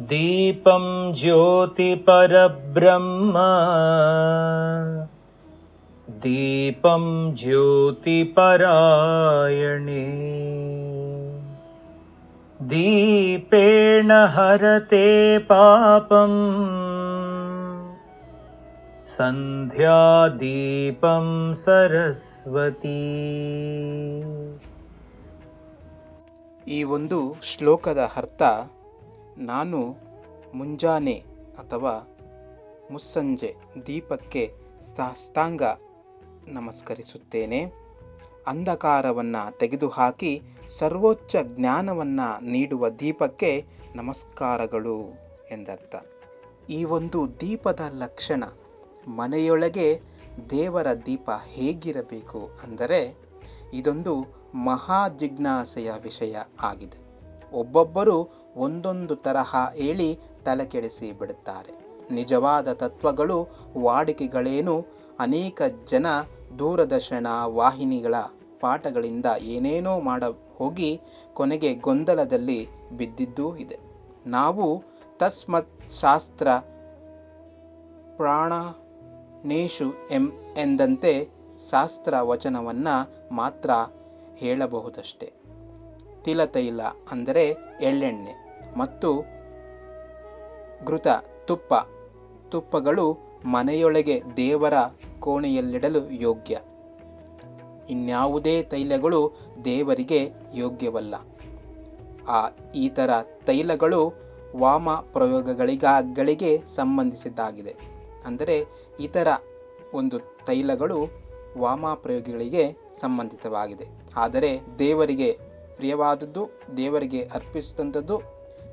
दीपं ज्योतिपरब्रह्म। दीपं ज्योतिपरायणे। दीपेण हरते पापम्। सन्ध्यादीपं सरस्वती ಈ ಒಂದು ಶ್ಲೋಕದ ಅರ್ಥ ನಾನು ಮುಂಜಾನೆ ಅಥವಾ ಮುಸ್ಸಂಜೆ ದೀಪಕ್ಕೆ ಸಾಷ್ಟಾಂಗ ನಮಸ್ಕರಿಸುತ್ತೇನೆ ಅಂಧಕಾರವನ್ನು ತೆಗೆದುಹಾಕಿ ಸರ್ವೋಚ್ಚ ಜ್ಞಾನವನ್ನು ನೀಡುವ ದೀಪಕ್ಕೆ ನಮಸ್ಕಾರಗಳು ಎಂದರ್ಥ ಈ ಒಂದು ದೀಪದ ಲಕ್ಷಣ ಮನೆಯೊಳಗೆ ದೇವರ ದೀಪ ಹೇಗಿರಬೇಕು ಅಂದರೆ ಇದೊಂದು ಮಹಾ ಜಿಜ್ಞಾಸೆಯ ವಿಷಯ ಆಗಿದೆ. ಒಬ್ಬೊಬ್ಬರು ಒಂದೊಂದು ತರಹ ಹೇಳಿ ತಲೆಕೆಡಿಸಿ ಬಿಡುತ್ತಾರೆ. ನಿಜವಾದ ತತ್ವಗಳು ವಾಡಿಕೆಗಳೇನು? ಅನೇಕ ಜನ ದೂರದರ್ಶನ ವಾಹಿನಿಗಳ ಪಾಠಗಳಿಂದ ಏನೇನೋ ಮಾಡ ಹೋಗಿ ಕೊನೆಗೆ ಗೊಂದಲದಲ್ಲಿ ಬಿದ್ದಿದ್ದೂ ಇದೆ. ನಾವು ತಸ್ಮತ್ ಶಾಸ್ತ್ರ ಪ್ರಾಣನೇಶು ಎಂ ಎಂದಂತೆ ಶಾಸ್ತ್ರ ವಚನವನ್ನು ಮಾತ್ರ ಹೇಳಬಹುದಷ್ಟೆ. ತಿಲತೈಲ ಅಂದರೆ ಎಳ್ಳೆಣ್ಣೆ ಮತ್ತು ಘೃತ ತುಪ್ಪ. ತುಪ್ಪಗಳು ಮನೆಯೊಳಗೆ ದೇವರ ಕೋಣೆಯಲ್ಲಿಡಲು ಯೋಗ್ಯ. ಇನ್ಯಾವುದೇ ತೈಲಗಳು ದೇವರಿಗೆ ಯೋಗ್ಯವಲ್ಲ. ಆ ಈ ಥರ ತೈಲಗಳು ವಾಮ ಪ್ರಯೋಗಗಳಿಗಾಗಳಿಗೆ ಸಂಬಂಧಿಸಿದ್ದಾಗಿದೆ. ಅಂದರೆ ಇತರ ಒಂದು ತೈಲಗಳು ವಾಮ ಪ್ರಯೋಗಗಳಿಗೆ ಸಂಬಂಧಿತವಾಗಿದೆ. ಆದರೆ ದೇವರಿಗೆ ಪ್ರಿಯವಾದದ್ದು, ದೇವರಿಗೆ ಅರ್ಪಿಸಿದಂಥದ್ದು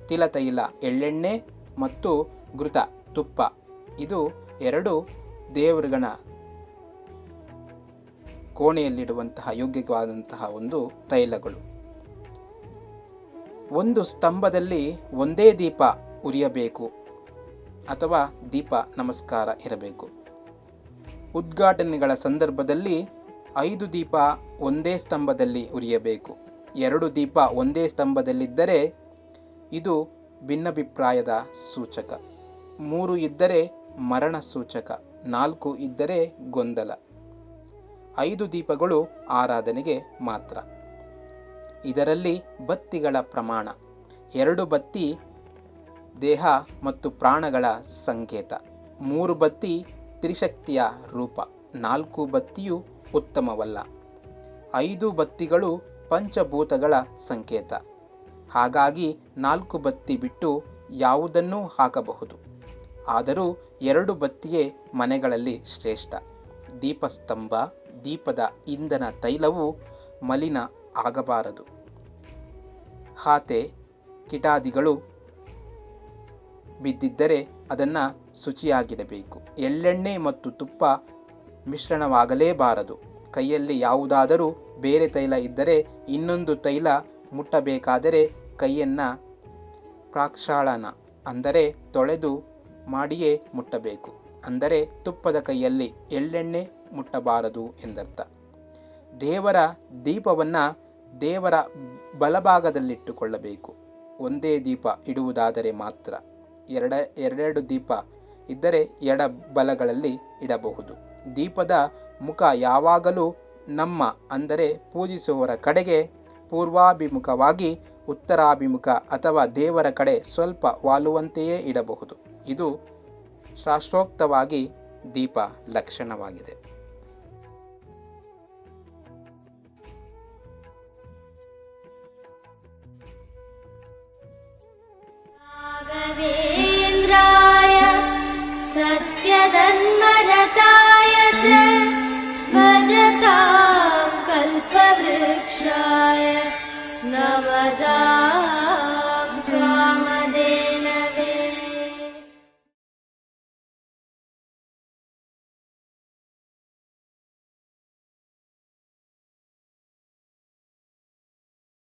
ತಿಲತೈಲ, ಎಳ್ಳೆಣ್ಣೆ ಮತ್ತು ಘೃತ ತುಪ್ಪ. ಇದು ಎರಡು ದೇವರುಗಣ ಕೋಣೆಯಲ್ಲಿಡುವಂತಹ ಯೋಗ್ಯವಾದಂತಹ ಒಂದು ತೈಲಗಳು. ಒಂದು ಸ್ತಂಭದಲ್ಲಿ ಒಂದೇ ದೀಪ ಉರಿಯಬೇಕು. ಅಥವಾ ದೀಪ ನಮಸ್ಕಾರ ಇರಬೇಕು. ಉದ್ಘಾಟನೆಗಳ ಸಂದರ್ಭದಲ್ಲಿ ಐದು ದೀಪ ಒಂದೇ ಸ್ತಂಭದಲ್ಲಿ ಉರಿಯಬೇಕು. ಎರಡು ದೀಪ ಒಂದೇ ಸ್ತಂಭದಲ್ಲಿದ್ದರೆ ಇದು ಭಿನ್ನಭಿಪ್ರಾಯದ ಸೂಚಕ. ಮೂರು ಇದ್ದರೆ ಮರಣ ಸೂಚಕ. ನಾಲ್ಕು ಇದ್ದರೆ ಗೊಂದಲ. ಐದು ದೀಪಗಳು ಆರಾಧನೆಗೆ ಮಾತ್ರ. ಇದರಲ್ಲಿ ಬತ್ತಿಗಳ ಪ್ರಮಾಣ. ಎರಡು ಬತ್ತಿ ದೇಹ ಮತ್ತು ಪ್ರಾಣಗಳ ಸಂಕೇತ. ಮೂರು ಬತ್ತಿ ತ್ರಿಶಕ್ತಿಯ ರೂಪ. ನಾಲ್ಕು ಬತ್ತಿಯು ಉತ್ತಮವಲ್ಲ. ಐದು ಬತ್ತಿಗಳು ಪಂಚಭೂತಗಳ ಸಂಕೇತ. ಹಾಗಾಗಿ ನಾಲ್ಕು ಬತ್ತಿ ಬಿಟ್ಟು ಯಾವುದನ್ನೂ ಹಾಕಬಹುದು. ಆದರೂ ಎರಡು ಬತ್ತಿಯೇ ಮನೆಗಳಲ್ಲಿ ಶ್ರೇಷ್ಠ. ದೀಪಸ್ತಂಭ, ದೀಪದ ಇಂಧನ ತೈಲವು ಮಲಿನ ಆಗಬಾರದು. ಹಾತೆ ಕಿಟಾದಿಗಳು ಬಿದ್ದಿದ್ದರೆ ಅದನ್ನು ಶುಚಿಯಾಗಿಡಬೇಕು. ಎಳ್ಳೆಣ್ಣೆ ಮತ್ತು ತುಪ್ಪ ಮಿಶ್ರಣವಾಗಲೇಬಾರದು. ಕೈಯಲ್ಲಿ ಯಾವುದಾದರೂ ಬೇರೆ ತೈಲ ಇದ್ದರೆ ಇನ್ನೊಂದು ತೈಲ ಮುಟ್ಟಬೇಕಾದರೆ ಕೈಯನ್ನು ಪ್ರಾಕ್ಷಾಳನ, ಅಂದರೆ ತೊಳೆದು ಮಾಡಿಯೇ ಮುಟ್ಟಬೇಕು. ಅಂದರೆ ತುಪ್ಪದ ಕೈಯಲ್ಲಿ ಎಳ್ಳೆಣ್ಣೆ ಮುಟ್ಟಬಾರದು ಎಂದರ್ಥ. ದೇವರ ದೀಪವನ್ನು ದೇವರ ಬಲಭಾಗದಲ್ಲಿಟ್ಟುಕೊಳ್ಳಬೇಕು. ಒಂದೇ ದೀಪ ಇಡುವುದಾದರೆ ಮಾತ್ರ ಎರಡ, ಎರಡೆರಡು ದೀಪ ಇದ್ದರೆ ಎಡ ಬಲಗಳಲ್ಲಿ ಇಡಬಹುದು. ದೀಪದ ಮುಖ ಯಾವಾಗಲೂ ನಮ್ಮ ಅಂದರೆ ಪೂಜಿಸುವವರ ಕಡೆಗೆ ಪೂರ್ವಾಭಿಮುಖವಾಗಿ ಉತ್ತರಾಭಿಮುಖ ಅಥವಾ ದೇವರ ಕಡೆ ಸ್ವಲ್ಪ ವಾಲುವಂತೆಯೇ ಇಡಬಹುದು. ಇದು ಶಾಸ್ತ್ರೋಕ್ತವಾಗಿ ದೀಪ ಲಕ್ಷಣವಾಗಿದೆ. ಆಗವೇ वृक्षाय नमदा